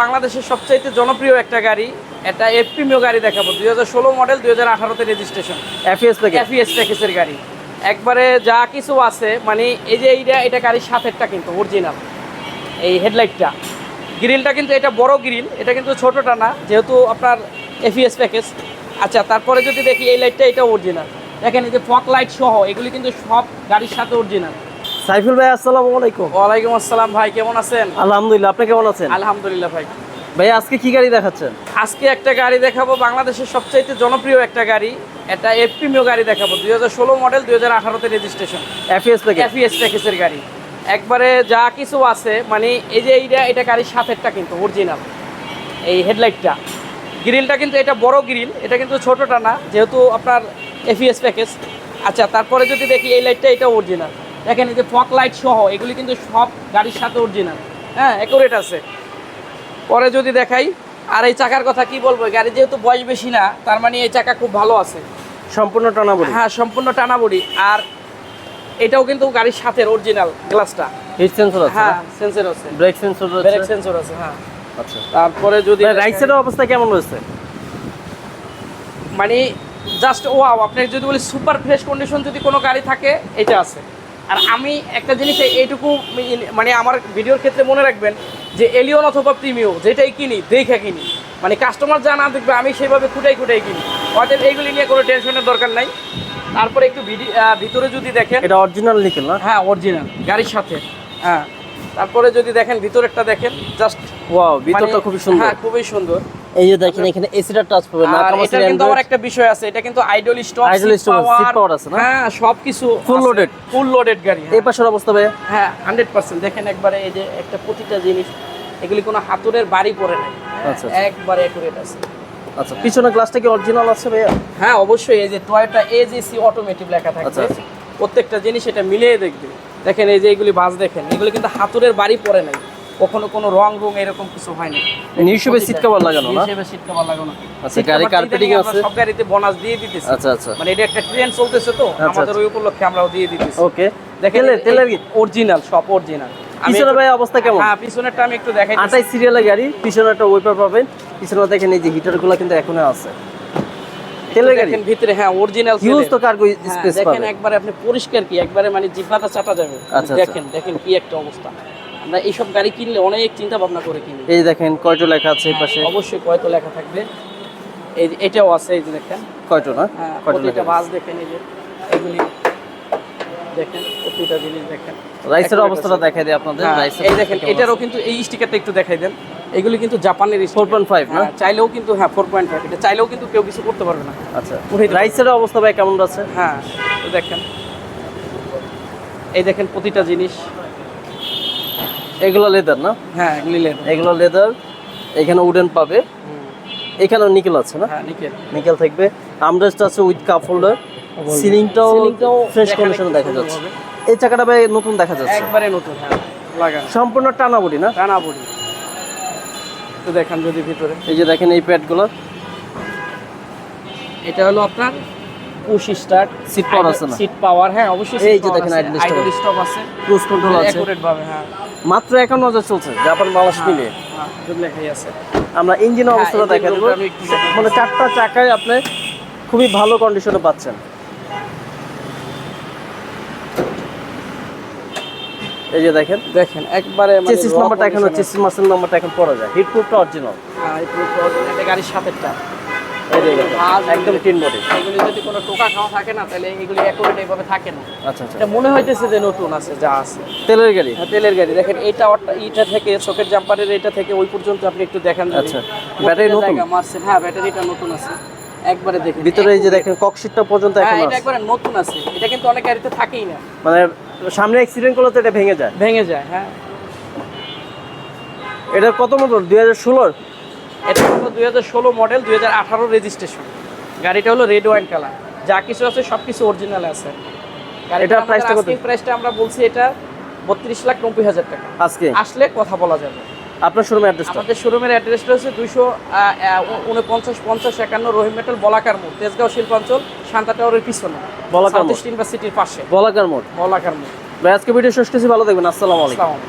বাংলাদেশের সবচাইতে জনপ্রিয় একটা গাড়ি এটা এফপিমিও গাড়ি দেখাবো দুই হাজার ষোলো মডেল দুই হাজার আঠারোতে রেজিস্ট্রেশন এফএস প্যাকেজ এফিএস প্যাকেজের গাড়ি। একবারে যা কিছু আছে মানে এই যে এইটা এটা গাড়ির সাথেরটা কিন্তু অরিজিনাল এই হেডলাইটটা গ্রিলটা কিন্তু এটা বড় গ্রিল এটা কিন্তু ছোটটা না যেহেতু আপনার এফিএস প্যাকেজ আচ্ছা তারপরে যদি দেখি এই লাইটটা এটা অরিজিনাল দেখেন এই যে ফক লাইট সহ এগুলি কিন্তু সব গাড়ির সাথে অরিজিনাল সাইফুল ভাই আসসালামু আলাইকুম। ওয়ালাইকুম আসসালাম ভাই কেমন আছেন? আলহামদুলিল্লাহ আপনি কেমন আছেন? আলহামদুলিল্লাহ ভাই। ভাই আজকে কি গাড়ি দেখাচ্ছেন? আজকে একটা গাড়ি দেখাবো বাংলাদেশের সবচাইতে জনপ্রিয় একটা গাড়ি। এটা এফপিমিও গাড়ি দেখাবো দুই হাজার ষোলো মডেল দুই হাজার আঠারোতে রেজিস্ট্রেশন এফএস প্যাকেজ এফিএস প্যাকেজের গাড়ি। একবারে যা কিছু আছে মানে এই যে এইটা এটা গাড়ির সাথেরটা কিন্তু অরিজিনাল এই হেডলাইটটা গ্রিলটা কিন্তু এটা বড় গ্রিল এটা কিন্তু ছোটটা না যেহেতু আপনার এফিএস প্যাকেজ আচ্ছা তারপরে যদি দেখি এই লাইটটা এটা অরিজিনাল দেখেন এই যে ফক লাইট সহ এগুলি কিন্তু সব গাড়ির সাথে অরিজিনাল হ্যাঁ অ্যাকুরেট আছে। পরে যদি দেখাই আর এই চাকার কথা কি বলব গাড়ি যেহেতু বয়স বেশি না তার মানে এই চাকা খুব ভালো আছে। সম্পূর্ণ টানা বডি হ্যাঁ সম্পূর্ণ টানা বডি আর এটাও কিন্তু গাড়ির সাথে অরিজিনাল গ্লাসটা হিট সেন্সর আছে হ্যাঁ সেন্সর আছে। ব্রেক সেন্সর আছে? ব্রেক সেন্সর আছে হ্যাঁ। আচ্ছা। তারপরে যদি রাইট সাইডের অবস্থা কেমন রয়েছে মানে জাস্ট ওয়াও আপনার যদি বলি সুপার ফ্রেশ কন্ডিশন যদি কোনো গাড়ি থাকে এটা আছে। আর আমি একটা জিনিস এইটুকু মানে আমার ভিডিওর ক্ষেত্রে মনে রাখবেন যে এলিয়ন অথবা প্রিমিও যেটাই কিনি দেখে কিনি। মানে কাস্টমার যা না দেখবে আমি সেইভাবে খুঁটাই খুঁটাই কিনি। অতএব এইগুলি নিয়ে কোনো টেনশনের দরকার নাই। তারপরে একটু ভিতরে যদি দেখেন এটা অরিজিনাল নিকেল না? হ্যাঁ অরিজিনাল গাড়ির সাথে। হ্যাঁ তারপরে যদি দেখেন ভিতরেরটা দেখেন জাস্ট ওয়াও ভিতরটা খুবই সুন্দর। হ্যাঁ খুবই সুন্দর। এই যে দেখেন এখানে এসিটা টাচ পাবেন না আর এটা কিন্তু আমার একটা বিষয় আছে এটা কিন্তু idle stop Idle stop, seat power আছে না? হ্যাঁ সবকিছু Full loaded? ফুল লোডেড গাড়ি এই পাশের অবস্থা ভাই হ্যাঁ হান্ড্রেড পার্সেন্ট দেখেন একবারে এই যে একটা প্রতিটা জিনিস এগুলি কোনো হাতুড়ের বাড়ি পড়ে হ্যাঁ, আচ্ছা, আচ্ছা। একবারে অ্যাকুরেট আছে। আচ্ছা পিছনে গ্লাসটা কি অরিজিনাল আছে ভাইয়া? হ্যাঁ অবশ্যই এই যে টয়টা এজিসি অটোমেটিক লেখা থাকবে আচ্ছা, আচ্ছা। প্রত্যেকটা জিনিস এটা মিলিয়ে দেখবে। দেখেন এই যে এগুলি বাস দেখেন এগুলি কিন্তু হাতুরের বাড়ি পড়ে নাই। কখনো কোনো রং রং এরকম কিছু হয়নি। নিউশপে সিট কভার লাগানো না? হিসেবে সিট কভার লাগানো। আচ্ছা, গাড়ি carpeting আছে? সব গাড়িতে বোনাস দিয়ে দিতেছি। আচ্ছা আচ্ছা। মানে এটা একটা ট্রেন্ড চলতেছে তো আচ্ছা, আমাদের আচ্ছা। ওই উপলক্ষে আমরাও দিয়ে দিতেছি। ওকে। দেখেন তেলের কি? অরিজিনাল সব অরিজিনাল পিছনে ভাই অবস্থা কেমন? হ্যাঁ পিছনেরটা আমি একটু দেখাই আটাই সিরিয়ালের গাড়ি পিছনে একটা ওয়েপার পাবেন পিছনে দেখেন এই যে হিটারগুলো কিন্তু এখনও আছে। তেলের গাড়ি? দেখেন ভিতরে হ্যাঁ অরিজিনাল হিউজ তো কার্গো স্পেস দেখেন একবারে আপনি পরিষ্কার কি একবারে মানে জিভাটা চাটা যাবে। আচ্ছা, দেখেন দেখেন কি একটা অবস্থা। আমরা এইসব গাড়ি কিনলে অনেক চিন্তা ভাবনা করে কিনি। এই দেখেন কয়টো লেখা আছে এই পাশে? অবশ্যই কয়তো লেখা থাকবে। এই এটাও আছে এই যে দেখেন। কয়টো না? হ্যাঁ কয়টো লেখা বাস দেখেন এই যে এগুলি দেখেন প্রতিটা জিনিস দেখেন। রাইসের অবস্থাটা দেখাই দিই আপনাদের হ্যাঁ, এই দেখেন এটারও কিন্তু এই স্টিকারটা একটু দেখাই দেন। এগুলি কিন্তু জাপানের ফোর পয়েন্ট ফাইভ না? চাইলেও কিন্তু হ্যাঁ ফোর পয়েন্ট ফাইভ এটা চাইলেও কিন্তু কেউ কিছু করতে পারবে না। আচ্ছা রাইসের অবস্থা ভাই কেমন আছে? হ্যাঁ দেখেন। এই দেখেন প্রতিটা জিনিস। এগুলো লেদার না? হ্যাঁ এগুলি লেন এগুলো লেদার এখানে উডেন পাবে। এখানেও নিকেল আছে না? হ্যাঁ নিকেল নিকেল থাকবে। আমরেস্ট আছে উইথ কাপ হোল্ডার সিলিংটাও সিলিংটাও ফ্রেশ কন্ডিশনে দেখা যাচ্ছে। এই চাকাটা ভাই নতুন দেখা যাচ্ছে। একবারে নতুন হ্যাঁ লাগান। সম্পূর্ণ টানা বডি না? টানা বডি তো দেখেন যদি ভিতরে। এই যে দেখেন এই প্যাডগুলো এটা হলো আপনার পুশ স্টার্ট Seat power আছে না? সিট পাওয়ার হ্যাঁ অবশ্যই এই যে দেখেন আইডল স্টপ আছে। ক্রুজ কন্ট্রোল আছে। অ্যাকুরেট ভাবে হ্যাঁ। মাত্র চলছে জাপান বাংলাদেশ মিলিয়ে। হ্যাঁ লেখাই আছে। আমরা ইঞ্জিন হ্যাঁ, অবস্থাটা দেখা দেবো। মানে চারটা চাকায় আপনি খুবই ভালো কন্ডিশনে পাচ্ছেন। এই যে দেখেন। দেখেন একবারে মানে চেসিস নাম্বারটা এখন চেসিস মাসেল নাম্বারটা এখন পড়া যায়। হিট প্রুফটা অরিজিনাল হ্যাঁ এই পুরো original একটা গাড়ির আজ একদম টিন বডি এগুলি যদি কোনো টোকা খাওয়া থাকে না তাহলে এগুলি অ্যাকুরেট এইভাবে থাকে না। আচ্ছা আচ্ছা। এটা মনে হইতেছে যে নতুন আছে যা আছে। তেলের গাড়ি? হ্যাঁ, তেলের গাড়ি। দেখেন টাওয়ারটা এইটা থেকে সকেট জাম্পারের এটা থেকে ওই পর্যন্ত আপনি একটু দেখেন আচ্ছা, ব্যাটারি নতুন? জায়গা মারছেন হ্যাঁ ব্যাটারিটা নতুন আছে। একবারে দেখেন। ভিতরে এই যে দেখেন ককশিটটা পর্যন্ত হ্যাঁ এটা একবারে নতুন আছে। এটা কিন্তু অনেক গাড়িতে থাকেই না। মানে সামনে অ্যাক্সিডেন্ট করলে তো এটা ভেঙে যায়। ভেঙে যায় হ্যাঁ। এটা কত মডেল দুই হাজার ষোলোর? এটা হলো দুই হাজার ষোলো মডেল দুই হাজার আঠারো রেজিস্ট্রেশন গাড়িটা হলো রেড ওয়াইন কালার যা কিছু আছে সব কিছু অরিজিনাল আছে। এটার price টা কত? প্রাইসটা আমরা বলছি এটা বত্রিশ লাখ নব্বই হাজার টাকা। আজকে? আসলে কথা বলা যাবে। আপনার শোরুম অ্যাড্রেসটা আমাদের শোরুমের অ্যাড্রেসটা হচ্ছে দুইশো উনপঞ্চাশ পঞ্চাশ একান্ন রহিম মেটাল বলাকার মোড় তেজগাঁও শিল্পাঞ্চল শান্তা টাওয়ারের পিছনে। বলাকার মোড়। ইউনিভার্সিটির পাশে। বলাকার মোড়? বলাকার মোড়। আজকে ভিডিও শেষ করছি ভালো দেখবেন আসসালামু আলাইকুম।